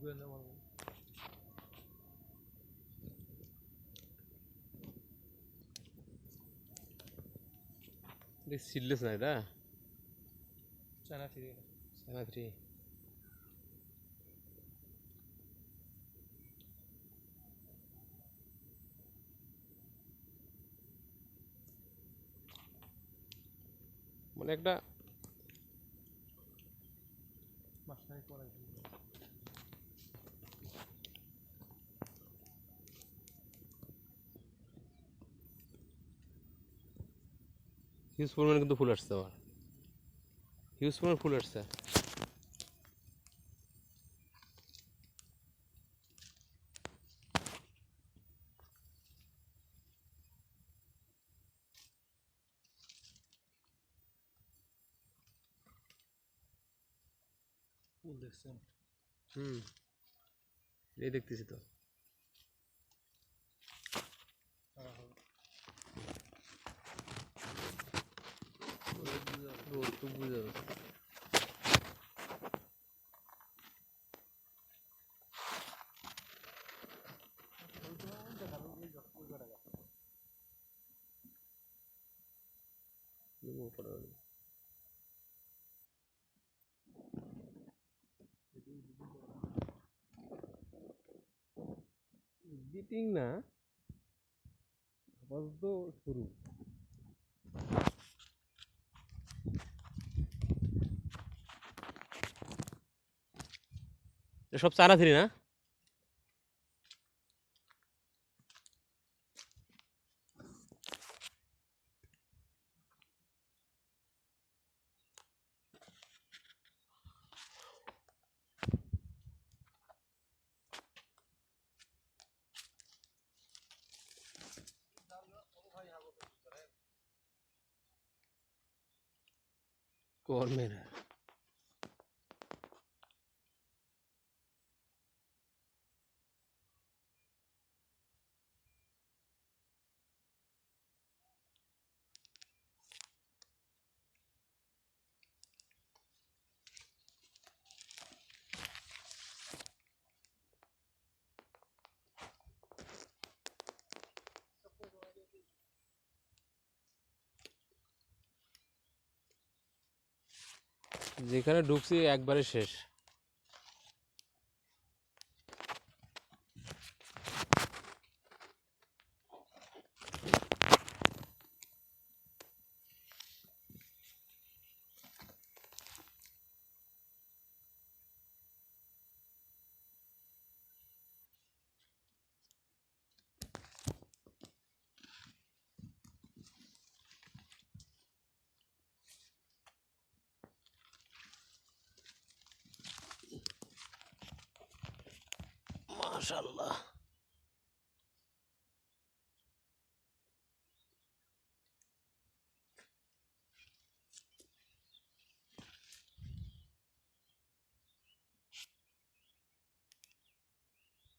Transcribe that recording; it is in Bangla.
করে নেওয়া ভালো। সিডলেস না? এটা চায়না থ্রি সেভেন থ্রি মানে একটা মাসখানেক পরে হিউজ পরিমাণে কিন্তু ফুল আসছে আমার। হিউজ পরিমাণে ফুল আসছে। ফুল দেখছেন? হুম। এই দেখতেছি তো। রোদ তো বুঝে দেবো এডিটিং না আপাতত শুরু। সব চারা থ্রি না। কর্মের যেখানে ঢুকছি একবারে শেষ। Maşallah.